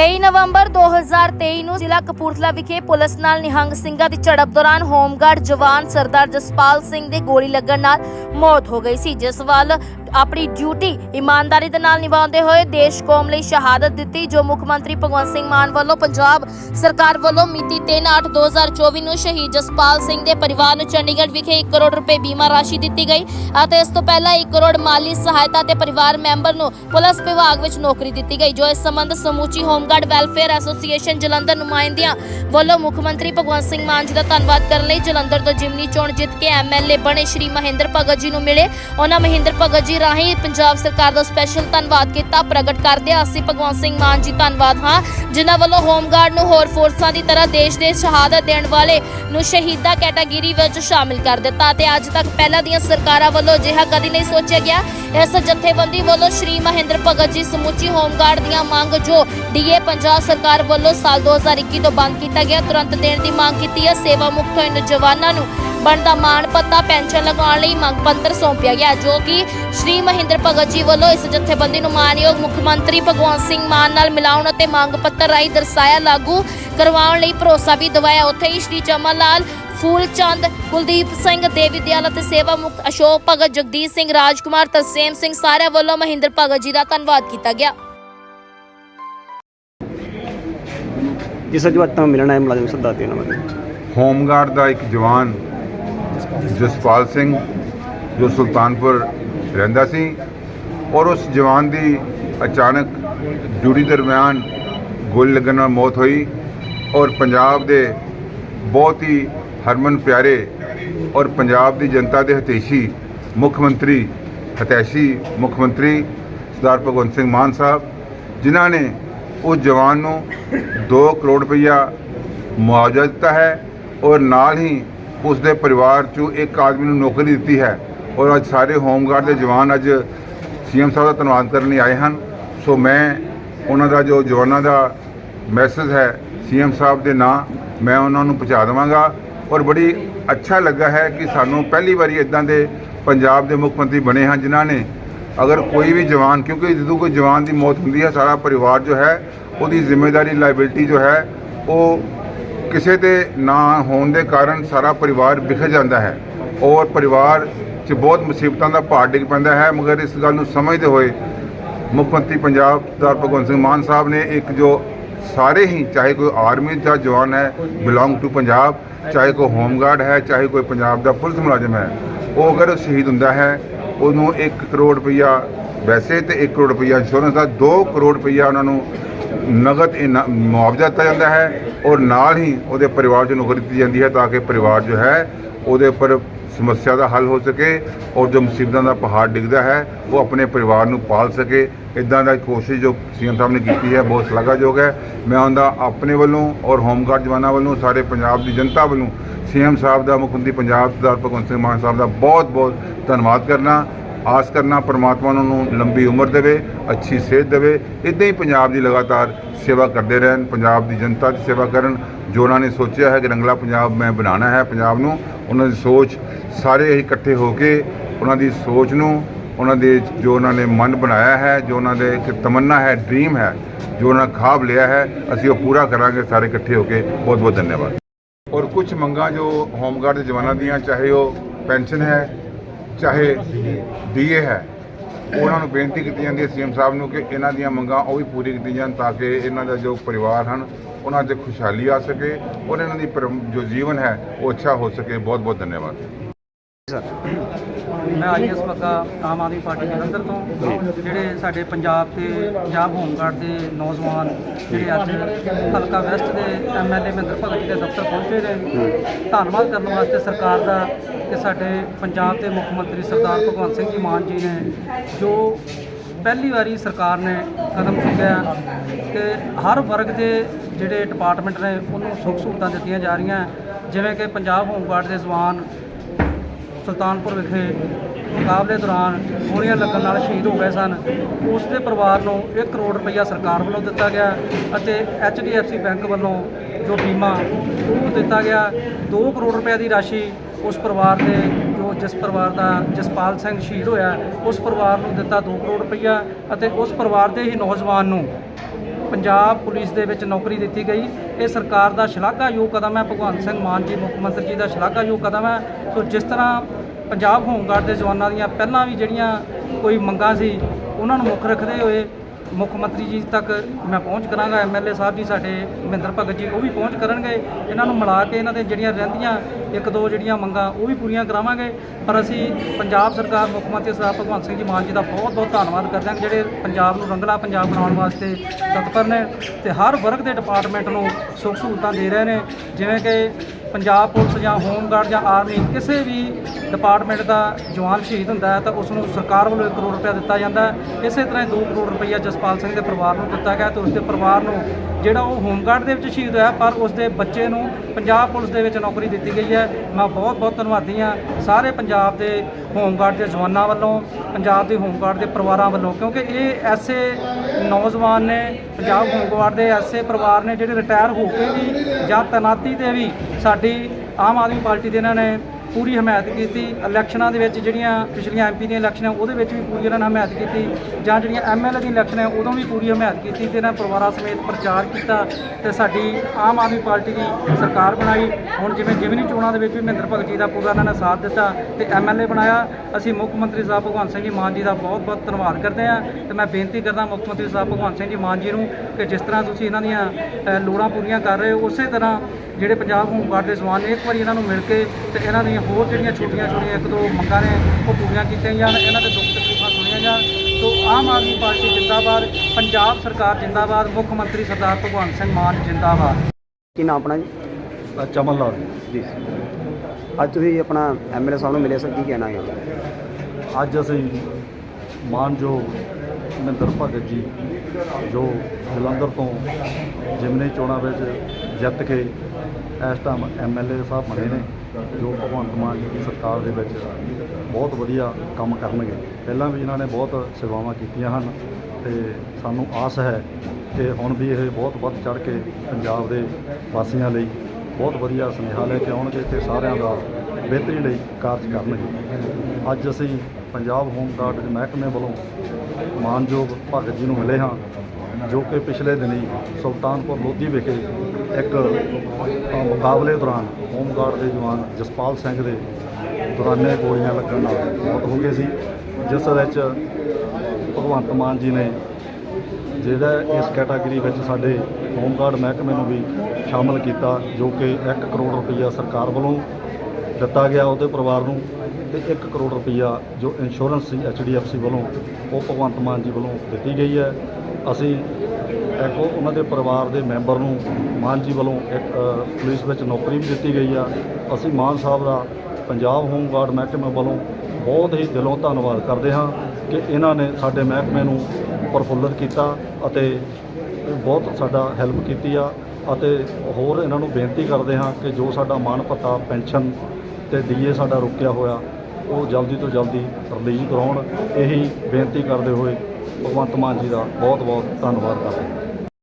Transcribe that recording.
23 ਨਵੰਬਰ 2023 ਨੂੰ ਜ਼ਿਲ੍ਹਾ ਕਪੂਰਥਲਾ ਵਿਖੇ ਪੁਲਿਸ ਨਾਲ ਨਿਹੰਗ ਸਿੰਘਾਂ ਦੀ ਝੜਪ ਦੌਰਾਨ ਹੋਮਗਾਰਡ ਜਵਾਨ ਸਰਦਾਰ ਜਸਪਾਲ ਸਿੰਘ ਦੇ ਗੋਲੀ ਲੱਗਣ ਨਾਲ ਮੌਤ ਹੋ ਗਈ ਸੀ, ਜਿਸ ਵੱਲ ਆਪਣੀ ਡਿਊਟੀ ਇਮਾਨਦਾਰੀ ਦੇ ਨਾਲ ਨਿਭਾਉਂਦੇ ਹੋਏ ਦੇਸ਼ ਕੌਮ ਲਈ ਸ਼ਹਾਦਤ ਦਿੱਤੀ, ਜੋ ਮੁੱਖ ਮੰਤਰੀ ਭਗਵੰਤ ਸਿੰਘ ਮਾਨ ਵੱਲੋਂ ਪੰਜਾਬ ਸਰਕਾਰ ਵੱਲੋਂ ਮਿਤੀ 3/8/2024 ਨੂੰ ਸ਼ਹੀਦ ਜਸਪਾਲ ਸਿੰਘ ਦੇ ਪਰਿਵਾਰ ਨੂੰ ਚੰਡੀਗੜ੍ਹ ਵਿਖੇ 1 ਕਰੋੜ ਰੁਪਏ ਬੀਮਾ ਰਾਸ਼ੀ ਦਿੱਤੀ ਗਈ ਅਤੇ ਇਸ ਤੋਂ ਪਹਿਲਾਂ 1 ਕਰੋੜ ਮਾਲੀ ਸਹਾਇਤਾ ਤੇ ਪਰਿਵਾਰ ਮੈਂਬਰ ਨੂੰ ਪੁਲਿਸ ਵਿਭਾਗ ਵਿੱਚ ਨੌਕਰੀ ਦਿੱਤੀ ਗਈ, ਜੋ ਇਸ ਸੰਬੰਧ ਸਮੂਚੀ home guard welfare association Jalandhar ਨੁਮਾਇੰਦਿਆਂ ਵੱਲੋਂ ਮੁੱਖ ਮੰਤਰੀ ਭਗਵੰਤ ਸਿੰਘ ਮਾਨ ਜੀ ਦਾ ਧੰਨਵਾਦ ਕਰਨ ਲਈ ਜਲੰਧਰ ਤੋਂ ਜਿਮਨੀ ਚੋਣ ਜਿੱਤ ਕੇ ਐਮਐਲਏ ਬਣੇ ਸ਼੍ਰੀ ਮਹਿੰਦਰ ਭਗਤ ਜੀ ਨੂੰ ਮਿਲੇ। ਉਹਨਾਂ ਮਹਿੰਦਰ ਭਗਤ ਜੀ ਰਾਹੀਂ ਪੰਜਾਬ ਸਰਕਾਰ ਦਾ ਸਪੈਸ਼ਲ ਧੰਨਵਾਦ ਕੀਤਾ, ਪ੍ਰਗਟ ਕਰਦਿਆਂ ਅਸੀਂ ਭਗਵੰਤ ਸਿੰਘ ਮਾਨ ਜੀ, ਧੰਨਵਾਦ ਹਾਂ। ਜਿਨ੍ਹਾਂ ਵੱਲੋਂ ਹੋਮਗਾਰਡ ਨੂੰ ਹੋਰ ਫੋਰਸਾਂ ਦੀ ਤਰ੍ਹਾਂ ਦੇਸ਼ ਦੇ ਸ਼ਹਾਦਤ ਦੇਣ ਵਾਲੇ ਨੂੰ ਸ਼ਹੀਦਾ ਕੈਟਾਗਰੀ ਵਿੱਚ ਸ਼ਾਮਿਲ ਕਰ ਦਿੱਤਾ ਤੇ ਅੱਜ ਤੱਕ ਪਹਿਲਾਂ ਦੀਆਂ ਸਰਕਾਰਾਂ ਵੱਲੋਂ ਅਜਿਹਾ ਕਦੀ ਨਹੀਂ ਸੋਚਿਆ ਗਿਆ। ਇਸ ਜਥੇਬੰਦੀ ਵੱਲੋਂ ਸ਼੍ਰੀ ਮਹਿੰਦਰ ਭਗਤ ਜੀ ਸਮੁੱਚੀ ਹੋਮਗਾਰਡ ਦੀਆਂ ਮੰਗ, ਜੋ ਡੀਏ ਪੰਜਾਬ ਸਰਕਾਰ ਵੱਲੋਂ ਸਾਲ 2021 ਤੋਂ ਬੰਦ ਕੀਤਾ ਗਿਆ, ਤੁਰੰਤ ਦੇਣ ਦੀ ਮੰਗ ਕੀਤੀ ਹੈ। ਸੇਵਾ ਮੁਕਤ ਹੋਏ ਨੌਜਵਾਨਾਂ ਨੂੰ ਬਣਦਾ ਮਾਣ ਪੱਤਾ ਪੈਨਸ਼ਨ ਲਗਾਉਣ ਲਈ ਮੰਗ ਪੱਤਰ ਸੌਂਪਿਆ ਗਿਆ ਜੋ ਕਿ ਸ਼੍ਰੀ ਮਹਿੰਦਰ ਭਗਤ ਜੀ ਵੱਲੋਂ ਇਸ ਜਥੇਬੰਦੀ ਨੂੰ ਮਾਨਯੋਗ ਮੁੱਖ ਮੰਤਰੀ ਭਗਵੰਤ ਸਿੰਘ ਮਾਨ ਨਾਲ ਮਿਲਾਉਣ ਅਤੇ ਮੰਗ ਪੱਤਰ ਰਾਹੀਂ ਦਰਸਾਇਆ ਲਾਗੂ ਕਰਵਾਉਣ ਲਈ ਭਰੋਸਾ ਵੀ ਦਿਵਾਇਆ। ਉੱਥੇ ਹੀ ਸ਼੍ਰੀ ਚਮਨ ਲਾਲ ਫੂਲ ਚੰਦ ਕੁਲਦੀਪ ਸਿੰਘ ਦੇਵੀ ਦਿਆਲ ਅਤੇ ਸੇਵਾ ਮੁਕਤ ਅਸ਼ੋਕ ਭਗਤ ਜਗਦੀਸ਼ ਸਿੰਘ ਰਾਜਕੁਮਾਰ ਤਰਸੇਮ ਸਿੰਘ ਸਾਰਿਆਂ ਵੱਲੋਂ ਮਹਿੰਦਰ ਭਗਤ ਜੀ ਦਾ ਧੰਨਵਾਦ ਕੀਤਾ ਗਿਆ। ਜਿਸ ਅੱਜ ਮਿਲਣਾ ਹੈ ਮੁਲਾਜ਼ਮ ਸਰਦਾਰ ਦੇ ਨਾਮ ਹੋਮਗਾਰਡ ਦਾ ਇੱਕ ਜਵਾਨ ਜਸਪਾਲ ਸਿੰਘ। ਜੋ ਸੁਲਤਾਨਪੁਰ ਰਹਿੰਦਾ ਸੀ ਔਰ ਉਸ ਜਵਾਨ ਦੀ ਅਚਾਨਕ ਡਿਊਟੀ ਦਰਮਿਆਨ ਗੋਲੀ ਲੱਗਣ ਨਾਲ ਮੌਤ ਹੋਈ ਔਰ ਪੰਜਾਬ ਦੇ ਬਹੁਤ ਹੀ ਹਰਮਨ ਪਿਆਰੇ ਔਰ ਪੰਜਾਬ ਦੀ ਜਨਤਾ ਦੇ ਹਤੇਸ਼ੀ ਮੁੱਖ ਮੰਤਰੀ, ਹਤੈਸ਼ੀ ਮੁੱਖ ਮੰਤਰੀ ਸਰਦਾਰ ਭਗਵੰਤ ਸਿੰਘ ਮਾਨ ਸਾਹਿਬ, ਜਿਨ੍ਹਾਂ ਨੇ ਉਸ ਜਵਾਨ ਨੂੰ 2 ਕਰੋੜ ਰੁਪਈਆ ਮੁਆਵਜ਼ਾ ਦਿੱਤਾ ਹੈ ਔਰ ਨਾਲ ਹੀ ਉਸ ਦੇ ਪਰਿਵਾਰ ਚੋਂ ਇੱਕ ਆਦਮੀ ਨੂੰ ਨੌਕਰੀ ਦਿੱਤੀ ਹੈ ਔਰ ਅੱਜ ਸਾਰੇ ਹੋਮਗਾਰਡ ਦੇ ਜਵਾਨ ਅੱਜ ਸੀਐਮ ਸਾਹਿਬ ਦਾ ਧੰਨਵਾਦ ਕਰਨ ਲਈ ਆਏ ਹਨ। ਸੋ ਮੈਂ ਉਹਨਾਂ ਦਾ ਜੋ ਜਵਾਨਾਂ ਦਾ ਮੈਸੇਜ ਹੈ, ਸੀਐਮ ਸਾਹਿਬ ਦੇ ਨਾਂ ਮੈਂ ਉਹਨਾਂ ਨੂੰ ਪਹੁੰਚਾ ਦੇਵਾਂਗਾ ਔਰ ਬੜੀ ਅੱਛਾ ਲੱਗਾ ਹੈ ਕਿ ਸਾਨੂੰ ਪਹਿਲੀ ਵਾਰੀ ਇਦਾਂ ਦੇ ਪੰਜਾਬ ਦੇ ਮੁੱਖ ਮੰਤਰੀ ਬਣੇ ਹਨ ਜਿਨ੍ਹਾਂ ਨੇ ਅਗਰ ਕੋਈ ਵੀ ਜਵਾਨ, ਕਿਉਂਕਿ ਜਦੋਂ ਕੋਈ ਜਵਾਨ ਦੀ ਮੌਤ ਹੁੰਦੀ ਹੈ, ਸਾਰਾ ਪਰਿਵਾਰ ਜੋ ਹੈ ਉਹਦੀ ਜ਼ਿੰਮੇਵਾਰੀ ਲਾਇਬਿਲਟੀ ਜੋ ਹੈ, ਉਹ ਕਿਸੇ ਦੇ ਨਾ ਹੋਣ ਦੇ ਕਾਰਨ ਸਾਰਾ ਪਰਿਵਾਰ ਵਿਖਰ ਜਾਂਦਾ ਹੈ ਔਰ ਪਰਿਵਾਰ 'ਚ ਬਹੁਤ ਮੁਸੀਬਤਾਂ ਦਾ ਭਾਰ ਡਿੱਗ ਪੈਂਦਾ ਹੈ, ਮਗਰ ਇਸ ਗੱਲ ਨੂੰ ਸਮਝਦੇ ਹੋਏ ਮੁੱਖ ਮੰਤਰੀ ਪੰਜਾਬ ਸਰਦਾਰ ਭਗਵੰਤ ਸਿੰਘ ਮਾਨ ਸਾਹਿਬ ਨੇ ਇੱਕ ਜੋ ਸਾਰੇ ਹੀ, ਚਾਹੇ ਕੋਈ ਆਰਮੀ ਦਾ ਜਵਾਨ ਹੈ ਬਿਲੋਂਗ ਟੂ ਪੰਜਾਬ, ਚਾਹੇ ਕੋਈ ਹੋਮਗਾਰਡ ਹੈ, ਚਾਹੇ ਕੋਈ ਪੰਜਾਬ ਦਾ ਪੁਲਿਸ ਮੁਲਾਜ਼ਮ ਹੈ, ਉਹ ਅਗਰ ਸ਼ਹੀਦ ਹੁੰਦਾ ਹੈ, ਉਹਨੂੰ 1 ਕਰੋੜ ਰੁਪਈਆ ਵੈਸੇ ਤੇ 1 ਕਰੋੜ ਰੁਪਈਆ ਇੰਸ਼ੋਰੈਂਸ ਦਾ 2 ਕਰੋੜ ਰੁਪਈਆ ਉਹਨਾਂ ਨੂੰ ਨਗਦ ਇਨਾ- ਮੁਆਵਜ਼ਾ ਦਿੱਤਾ ਜਾਂਦਾ ਹੈ ਔਰ ਨਾਲ ਹੀ ਉਹਦੇ ਪਰਿਵਾਰ 'ਚ ਨੌਕਰੀ ਦਿੱਤੀ ਜਾਂਦੀ ਹੈ ਤਾਂ ਕਿ ਪਰਿਵਾਰ ਜੋ ਹੈ ਉਹਦੇ ਉੱਪਰ ਸਮੱਸਿਆ ਦਾ ਹੱਲ ਹੋ ਸਕੇ ਔਰ ਜੋ ਮੁਸੀਬਤਾਂ ਦਾ ਪਹਾੜ ਡਿੱਗਦਾ ਹੈ, ਉਹ ਆਪਣੇ ਪਰਿਵਾਰ ਨੂੰ ਪਾਲ ਸਕੇ। ਇਦਾਂ ਦਾ ਕੋਸ਼ਿਸ਼ ਜੋ ਸੀਐਮ ਸਾਹਿਬ ਨੇ ਕੀਤੀ ਹੈ, ਬਹੁਤ ਸ਼ਲਾਘਾਯੋਗ ਹੈ। ਮੈਂ ਉਹਦਾ ਆਪਣੇ ਵੱਲੋਂ ਔਰ ਹੋਮਗਾਰਡ ਜਵਾਨਾਂ ਵੱਲੋਂ, ਸਾਰੇ ਪੰਜਾਬ ਦੀ ਜਨਤਾ ਵੱਲੋਂ ਸੀਐਮ ਸਾਹਿਬ ਦਾ, ਮੁੱਖ ਮੰਤਰੀ ਪੰਜਾਬ ਸਰਦਾਰ ਭਗਵੰਤ ਸਿੰਘ ਮਾਨ ਸਾਹਿਬ ਦਾ ਬਹੁਤ ਬਹੁਤ ਧੰਨਵਾਦ ਕਰਨਾ। ਆਸ ਕਰਨਾ ਪਰਮਾਤਮਾ ਉਹਨਾਂ ਨੂੰ ਲੰਬੀ ਉਮਰ ਦੇਵੇ, ਅੱਛੀ ਸਿਹਤ ਦੇਵੇ ਇਦਾਂ ਹੀ ਪੰਜਾਬ ਦੀ ਲਗਾਤਾਰ ਸੇਵਾ ਕਰਦੇ ਰਹਿਣ, ਪੰਜਾਬ ਦੀ ਜਨਤਾ ਦੀ ਸੇਵਾ ਕਰਨ। ਜੋ ਉਹਨਾਂ ਨੇ ਸੋਚਿਆ ਹੈ ਕਿ ਰੰਗਲਾ ਪੰਜਾਬ ਮੈਂ ਬਣਾਉਣਾ ਹੈ ਪੰਜਾਬ ਨੂੰ, ਉਹਨਾਂ ਦੀ ਸੋਚ ਸਾਰੇ ਅਸੀਂ ਇਕੱਠੇ ਹੋ ਕੇ ਉਹਨਾਂ ਦੀ ਸੋਚ ਨੂੰ, ਉਹਨਾਂ ਦੇ ਜੋ ਉਹਨਾਂ ਨੇ ਮਨ ਬਣਾਇਆ ਹੈ, ਜੋ ਉਹਨਾਂ ਦੇ ਇੱਕ ਤਮੰਨਾ ਹੈ, ਡ੍ਰੀਮ ਹੈ, ਜੋ ਉਹਨਾਂ ਨੇ ਖਾਬ ਲਿਆ ਹੈ, ਅਸੀਂ ਉਹ ਪੂਰਾ ਕਰਾਂਗੇ ਸਾਰੇ ਇਕੱਠੇ ਹੋ ਕੇ। ਬਹੁਤ ਬਹੁਤ ਧੰਨਵਾਦ। ਔਰ ਕੁਝ ਮੰਗਾਂ ਜੋ ਹੋਮਗਾਰਡ ਦੇ ਜਵਾਨਾਂ ਦੀਆਂ, ਚਾਹੇ ਉਹ ਪੈਨਸ਼ਨ ਹੈ ਚਾਹੇ ਡੀਏ ਹੈ, ਉਹਨਾਂ ਨੂੰ ਬੇਨਤੀ ਕੀਤੀ ਜਾਂਦੀ ਹੈ ਸੀਐਮ ਸਾਹਿਬ ਨੂੰ ਕਿ ਇਹਨਾਂ ਦੀਆਂ ਮੰਗਾਂ ਉਹ ਵੀ ਪੂਰੀ ਕੀਤੀ ਜਾਣ ਤਾਂ ਕਿ ਇਹਨਾਂ ਦਾ ਜੋ ਪਰਿਵਾਰ ਹਨ, ਉਹਨਾਂ 'ਤੇ ਖੁਸ਼ਹਾਲੀ ਆ ਸਕੇ ਔਰ ਇਹਨਾਂ ਦੀ ਪਰਮ- ਜੋ ਜੀਵਨ ਹੈ, ਉਹ ਅੱਛਾ ਹੋ ਸਕੇ। ਬਹੁਤ ਬਹੁਤ ਧੰਨਵਾਦ। ਸਰ ਮੈਂ ਆਈਐਸ ਬੱਗਾ ਆਮ ਆਦਮੀ ਪਾਰਟੀ ਜਲੰਧਰ ਤੋਂ, ਜਿਹੜੇ ਸਾਡੇ ਪੰਜਾਬ ਤੇ ਪੰਜਾਬ ਹੋਮਗਾਰਡ ਦੇ ਨੌਜਵਾਨ ਜਿਹੜੇ ਅੱਜ ਹਲਕਾ ਵੈਸਟ ਦੇ ਐਮਐਲਏ ਮਹਿੰਦਰ ਭਗਤ ਜੀ ਦੇ ਦਫ਼ਤਰ ਪਹੁੰਚੇ ਨੇ, ਧੰਨਵਾਦ ਕਰਨ ਵਾਸਤੇ ਸਰਕਾਰ ਦਾ ਕਿ ਸਾਡੇ ਪੰਜਾਬ ਦੇ ਮੁੱਖ ਮੰਤਰੀ ਸਰਦਾਰ ਭਗਵੰਤ ਸਿੰਘ ਜੀ ਮਾਨ ਜੀ ਨੇ, ਜੋ ਪਹਿਲੀ ਵਾਰੀ ਸਰਕਾਰ ਨੇ ਕਦਮ ਚੁੱਕਿਆ ਕਿ ਹਰ ਵਰਗ ਦੇ ਜਿਹੜੇ ਡਿਪਾਰਟਮੈਂਟ ਨੇ, ਉਹਨੂੰ ਸੁੱਖ ਸਹੂਲਤਾਂ ਦਿੱਤੀਆਂ ਜਾ ਰਹੀਆਂ, ਜਿਵੇਂ ਕਿ ਪੰਜਾਬ ਹੋਮਗਾਰਡ ਦੇ ਜਵਾਨ ਸੁਲਤਾਨਪੁਰ ਵਿਖੇ ਮੁਕਾਬਲੇ ਦੌਰਾਨ ਗੋਲੀਆਂ ਲੱਗਣ ਨਾਲ ਸ਼ਹੀਦ ਹੋ ਗਏ ਸਨ। ਉਸ ਦੇ ਪਰਿਵਾਰ ਨੂੰ 1 ਕਰੋੜ ਰੁਪਈਆ ਸਰਕਾਰ ਵੱਲੋਂ ਦਿੱਤਾ ਗਿਆ ਅਤੇ HDFC ਬੈਂਕ ਵੱਲੋਂ ਜੋ ਬੀਮਾ ਉਹ ਦਿੱਤਾ ਗਿਆ। 2 ਕਰੋੜ ਰੁਪਏ ਦੀ ਰਾਸ਼ੀ ਉਸ ਪਰਿਵਾਰ ਦੇ ਜੋ ਜਿਸ ਪਰਿਵਾਰ ਦਾ ਜਸਪਾਲ ਸਿੰਘ ਸ਼ਹੀਦ ਹੋਇਆ, ਉਸ ਪਰਿਵਾਰ ਨੂੰ ਦਿੱਤਾ 2 ਕਰੋੜ ਰੁਪਈਆ ਅਤੇ ਉਸ ਪਰਿਵਾਰ ਦੇ ਹੀ ਨੌਜਵਾਨ ਨੂੰ ਪੰਜਾਬ ਪੁਲਿਸ ਦੇ ਵਿੱਚ ਨੌਕਰੀ ਦਿੱਤੀ ਗਈ। ਇਹ ਸਰਕਾਰ ਦਾ ਸ਼ਲਾਘਾਯੋਗ ਕਦਮ ਹੈ। ਭਗਵੰਤ ਸਿੰਘ ਮਾਨ ਜੀ, ਮੁੱਖ ਮੰਤਰੀ ਜੀ ਦਾ ਸ਼ਲਾਘਾਯੋਗ ਕਦਮ ਹੈ। ਸੋ ਜਿਸ ਤਰ੍ਹਾਂ ਪੰਜਾਬ ਹੋਮਗਾਰਡ ਦੇ ਜਵਾਨਾਂ ਦੀਆਂ ਪਹਿਲਾਂ ਵੀ ਜਿਹੜੀਆਂ ਕੋਈ ਮੰਗਾਂ ਸੀ, ਉਹਨਾਂ ਨੂੰ ਮੁੱਖ ਰੱਖਦੇ ਹੋਏ ਮੁੱਖ ਮੰਤਰੀ ਜੀ ਤੱਕ ਮੈਂ ਪਹੁੰਚ ਕਰਾਂਗਾ ਐਮਐਲਏ ਸਾਹਿਬ ਜੀ ਸਾਡੇ ਮਹਿੰਦਰ ਭਗਤ ਜੀ, ਉਹ ਵੀ ਪਹੁੰਚ ਕਰਨਗੇ। ਇਹਨਾਂ ਨੂੰ ਮਿਲਾ ਕੇ ਇਹਨਾਂ ਦੇ ਜਿਹੜੀਆਂ ਰਹਿੰਦੀਆਂ ਇੱਕ ਦੋ ਜਿਹੜੀਆਂ ਮੰਗਾਂ, ਉਹ ਵੀ ਪੂਰੀਆਂ ਕਰਾਵਾਂਗੇ। ਪਰ ਅਸੀਂ ਪੰਜਾਬ ਸਰਕਾਰ, ਮੁੱਖ ਮੰਤਰੀ ਸਾਹਿਬ ਭਗਵੰਤ ਸਿੰਘ ਜੀ ਮਾਨ ਜੀ ਦਾ ਬਹੁਤ ਬਹੁਤ ਧੰਨਵਾਦ ਕਰਦੇ ਹਾਂ ਕਿ ਜਿਹੜੇ ਪੰਜਾਬ ਨੂੰ ਰੰਗਲਾ ਪੰਜਾਬ ਬਣਾਉਣ ਵਾਸਤੇ ਤਤਪਰ ਨੇ ਤੇ ਹਰ ਵਰਗ ਦੇ ਡਿਪਾਰਟਮੈਂਟ ਨੂੰ ਸੁੱਖ ਸਹੂਲਤਾਂ ਦੇ ਰਹੇ ਨੇ। ਜਿਵੇਂ ਕਿ ਪੰਜਾਬ ਪੁਲਿਸ ਜਾਂ ਹੋਮਗਾਰਡ ਜਾਂ ਆਰਮੀ ਕਿਸੇ ਵੀ ਡਿਪਾਰਟਮੈਂਟ ਦਾ ਜਵਾਨ ਸ਼ਹੀਦ ਹੁੰਦਾ ਹੈ ਤਾਂ ਉਸ ਨੂੰ ਸਰਕਾਰ ਵੱਲੋਂ 1 ਕਰੋੜ ਰੁਪਏ ਦਿੱਤਾ ਜਾਂਦਾ ਹੈ। ਇਸੇ ਤਰ੍ਹਾਂ ਹੀ 2 ਕਰੋੜ ਰੁਪਈਆ ਜਸਪਾਲ ਸਿੰਘ ਦੇ ਪਰਿਵਾਰ ਨੂੰ ਦਿੱਤਾ ਗਿਆ ਤੇ ਉਸ ਦੇ ਪਰਿਵਾਰ ਨੂੰ ਜਿਹੜਾ ਉਹ ਹੋਮਗਾਰਡ ਦੇ ਵਿੱਚ ਸ਼ਹੀਦ ਹੋਇਆ, ਪਰ ਉਸ ਦੇ ਬੱਚੇ ਨੂੰ ਪੰਜਾਬ ਪੁਲਿਸ ਦੇ ਵਿੱਚ ਨੌਕਰੀ ਦਿੱਤੀ ਗਈ ਹੈ। ਮੈਂ ਬਹੁਤ ਬਹੁਤ ਧੰਨਵਾਦੀ ਹਾਂ ਸਾਰੇ ਪੰਜਾਬ ਦੇ ਹੋਮਗਾਰਡ ਦੇ ਜਵਾਨਾਂ ਵੱਲੋਂ, ਪੰਜਾਬ ਦੇ ਹੋਮਗਾਰਡ ਦੇ ਪਰਿਵਾਰਾਂ ਵੱਲੋਂ, ਕਿਉਂਕਿ ਇਹ ਐਸੇ ਨੌਜਵਾਨ ਨੇ, ਪੰਜਾਬ ਹੋਮਗਾਰਡ ਦੇ ਐਸੇ ਪਰਿਵਾਰ ਨੇ ਜਿਹੜੇ ਰਿਟਾਇਰ ਹੋ ਕੇ ਵੀ ਜਾਂ ਤੈਨਾਤੀ ਤੇ ਵੀ ਸਾਡੀ ਆਮ ਆਦਮੀ ਪਾਰਟੀ ਦੇ ਇਹਨਾਂ ਨੇ ਪੂਰੀ ਹਮਾਇਤ ਕੀਤੀ, ਇਲੈਕਸ਼ਨਾਂ ਦੇ ਵਿੱਚ ਜਿਹੜੀਆਂ ਪਿਛਲੀਆਂ ਐਮਪੀ ਦੀਆਂ ਇਲੈਕਸ਼ਨਾਂ, ਉਹਦੇ ਵਿੱਚ ਵੀ ਪੂਰੀ ਇਹਨਾਂ ਨੇ ਹਮਾਇਤ ਕੀਤੀ, ਜਾਂ ਜਿਹੜੀਆਂ ਐਮਐਲਏ ਦੀਆਂ ਇਲੈਕਸ਼ਨਾਂ, ਉਦੋਂ ਵੀ ਪੂਰੀ ਹਮਾਇਤ ਕੀਤੀ ਤੇ ਇਹਨਾਂ ਪਰਿਵਾਰਾਂ ਸਮੇਤ ਪ੍ਰਚਾਰ ਕੀਤਾ ਤੇ ਸਾਡੀ ਆਮ ਆਦਮੀ ਪਾਰਟੀ ਦੀ ਸਰਕਾਰ ਬਣਾਈ। ਹੁਣ ਜਿਵੇਂ ਜਿਮਨੀ ਚੋਣਾਂ ਦੇ ਵਿੱਚ ਵੀ ਮਹਿੰਦਰ ਭਗਤ ਜੀ ਦਾ ਪੂਰਾ ਇਹਨਾਂ ਨੇ ਸਾਥ ਦਿੱਤਾ ਤੇ ਐਮਐਲਏ ਬਣਾਇਆ, ਅਸੀਂ ਮੁੱਖ ਮੰਤਰੀ ਸਾਹਿਬ ਭਗਵੰਤ ਸਿੰਘ ਜੀ ਮਾਨ ਜੀ ਦਾ ਬਹੁਤ ਬਹੁਤ ਧੰਨਵਾਦ ਕਰਦੇ ਹਾਂ ਤੇ ਮੈਂ ਬੇਨਤੀ ਕਰਦਾ ਮੁੱਖ ਮੰਤਰੀ ਸਾਹਿਬ ਭਗਵੰਤ ਸਿੰਘ ਜੀ ਮਾਨ ਜੀ ਨੂੰ ਕਿ ਜਿਸ ਤਰ੍ਹਾਂ ਤੁਸੀਂ ਇਹਨਾਂ ਦੀਆਂ ਲੋੜਾਂ ਪੂਰੀਆਂ ਕਰ ਰਹੇ ਹੋ, ਉਸੇ ਤਰ੍ਹਾਂ ਜਿਹੜੇ ਪੰਜਾਬ ਹੋਮਗਾਰਡ ਦੇ ਜਵਾਨ ਨੇ ਇੱਕ ਵਾਰੀ ਇਹਨਾਂ ਨੂੰ ਮਿਲ ਕੇ ਤੇ ਇਹਨਾਂ ਦੀਆਂ ਹੋਰ ਜਿਹੜੀਆਂ ਛੋਟੀਆਂ ਛੋਟੀਆਂ ਇੱਕ ਦੋ ਮੰਗਾਂ ਨੇ ਉਹ ਪੂਰੀਆਂ ਕੀਤੀਆਂ ਜਾਣ ਇਹਨਾਂ ਦੇ ਦੁੱਖ ਤਕਲੀਫਾਂ ਸੁਣੀਆਂ ਜਾਣ। ਸੋ ਆਮ ਆਦਮੀ ਪਾਰਟੀ ਜਿੰਦਾਬਾਦ ਪੰਜਾਬ ਸਰਕਾਰ ਜਿੰਦਾਬਾਦ ਮੁੱਖ ਮੰਤਰੀ ਸਰਦਾਰ ਭਗਵੰਤ ਸਿੰਘ ਮਾਨ ਜਿੰਦਾਬਾਦ। ਕੀ ਨਾਮ ਆਪਣਾ ਜੀ? ਚਮਨ ਲਾਲ ਜੀ। ਅੱਜ ਤੁਸੀਂ ਆਪਣਾ ਐਮਐਲਏ ਸਾਹਿਬ ਨੂੰ ਮਿਲੇ ਸਰ ਕੀ ਕਹਿਣਾ ਹੈ ਅੱਜ ਅਸੀਂ ਮਾਨਯੋਗ ਮਹਿੰਦਰ ਭਗਤ ਜੀ ਜੋ ਜਲੰਧਰ ਤੋਂ ਜਿਮਨੀ ਚੋਣਾਂ ਵਿੱਚ ਜਿੱਤ ਕੇ ਇਸ ਟਾਈਮ ਐਮਐਲਏ ਸਾਹਿਬ ਬਣੇ ਨੇ। ਜੋ ਭਗਵੰਤ ਮਾਨ ਜੀ ਦੀ ਸਰਕਾਰ ਦੇ ਵਿੱਚ ਬਹੁਤ ਵਧੀਆ ਕੰਮ ਕਰਨਗੇ। ਪਹਿਲਾਂ ਵੀ ਇਹਨਾਂ ਨੇ ਬਹੁਤ ਸੇਵਾਵਾਂ ਕੀਤੀਆਂ ਹਨ ਤੇ ਸਾਨੂੰ ਆਸ ਹੈ ਕਿ ਹੁਣ ਵੀ ਇਹ ਬਹੁਤ ਵੱਧ ਚੜ ਕੇ ਪੰਜਾਬ ਦੇ ਵਾਸੀਆਂ ਲਈ ਬਹੁਤ ਵਧੀਆ ਸੁਨੇਹਾ ਲੈ ਕੇ ਆਉਣਗੇ ਤੇ ਸਾਰਿਆਂ ਦਾ ਬਿਹਤਰੀ ਲਈ ਕਾਰਜ ਕਰਨਗੇ। ਅੱਜ ਅਸੀਂ ਪੰਜਾਬ ਹੋਮ ਗਾਰਡ ਮਹਿਕਮੇ ਵੱਲੋਂ ਮਾਨਯੋਗ ਭਗਤ ਜੀ ਨੂੰ ਮਿਲੇ ਹਾਂ। ਜੋ ਕਿ ਪਿਛਲੇ ਦਿਨੀ ਸੁਲਤਾਨਪੁਰ ਲੋਧੀ ਵਿਖੇ ਇੱਕ ਮੁਕਾਬਲੇ ਦੌਰਾਨ ਹੋਮਗਾਰਡ ਦੇ ਜਵਾਨ ਜਸਪਾਲ ਸਿੰਘ ਦੇ ਦੌਰਾਨੇ ਗੋਲੀਆਂ ਲੱਗਣ ਨਾਲ ਮੌਤ ਹੋ ਗਈ ਸੀ, ਜਿਸ ਵਿੱਚ ਭਗਵੰਤ ਮਾਨ ਜੀ ਨੇ ਜਿਹੜਾ ਇਸ ਕੈਟਾਗਰੀ ਵਿੱਚ ਸਾਡੇ ਹੋਮਗਾਰਡ ਮਹਿਕਮੇ ਨੂੰ ਵੀ ਸ਼ਾਮਲ ਕੀਤਾ, ਜੋ ਕਿ 1 ਕਰੋੜ ਰੁਪਈਆ ਸਰਕਾਰ ਵੱਲੋਂ ਦਿੱਤਾ ਗਿਆ ਉਹਦੇ ਪਰਿਵਾਰ ਨੂੰ ਤੇ 1 ਕਰੋੜ ਰੁਪਈਆ ਜੋ ਇੰਸ਼ੋਰੈਂਸ ਸੀ ਐਚਡੀਐਫਸੀ ਵੱਲੋਂ, ਉਹ ਭਗਵੰਤ ਮਾਨ ਜੀ ਵੱਲੋਂ ਦਿੱਤੀ ਗਈ ਹੈ। ਅਸੀਂ ਇੱਕ ਉਹਨਾਂ ਦੇ ਪਰਿਵਾਰ ਦੇ ਮੈਂਬਰ ਨੂੰ ਮਾਨ ਜੀ ਵੱਲੋਂ ਇੱਕ ਪੁਲਿਸ ਵਿੱਚ ਨੌਕਰੀ ਵੀ ਦਿੱਤੀ ਗਈ ਆ। ਅਸੀਂ ਮਾਨ ਸਾਹਿਬ ਦਾ ਪੰਜਾਬ ਹੋਮਗਾਰਡ ਮਹਿਕਮੇ ਵੱਲੋਂ ਬਹੁਤ ਹੀ ਦਿਲੋਂ ਧੰਨਵਾਦ ਕਰਦੇ ਹਾਂ ਕਿ ਇਹਨਾਂ ਨੇ ਸਾਡੇ ਮਹਿਕਮੇ ਨੂੰ ਪ੍ਰਫੁੱਲਤ ਕੀਤਾ ਅਤੇ ਬਹੁਤ ਸਾਡਾ ਹੈਲਪ ਕੀਤੀ ਆ ਅਤੇ ਹੋਰ ਇਹਨਾਂ ਨੂੰ ਬੇਨਤੀ ਕਰਦੇ ਹਾਂ ਕਿ ਜੋ ਸਾਡਾ ਮਾਣ ਭੱਤਾ ਪੈਨਸ਼ਨ ਤੇ ਡੀਏ ਸਾਡਾ ਰੁਕਿਆ ਹੋਇਆ, ਉਹ ਜਲਦੀ ਤੋਂ ਜਲਦੀ ਰਿਲੀਜ਼ ਕਰਾਉਣ। ਇਹੀ ਬੇਨਤੀ ਕਰਦੇ ਹੋਏ ਭਗਵੰਤ ਮਾਨ ਜੀ ਦਾ ਬਹੁਤ ਬਹੁਤ ਧੰਨਵਾਦ ਕਰਦੇ ਹਾਂ।